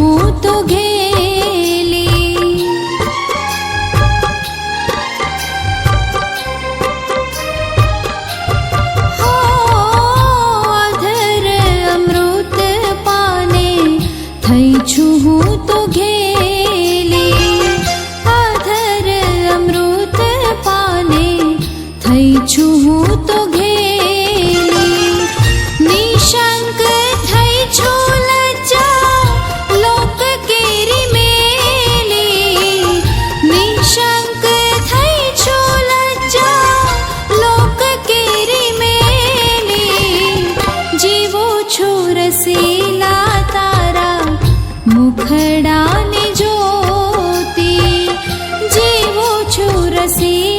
હું તો ઘેલી હો અધર અમૃત પાને થઈ છું હું તો ઘેલી અધર અમૃત છું ुरसिला तारा मुखडानि जती जो छुरसि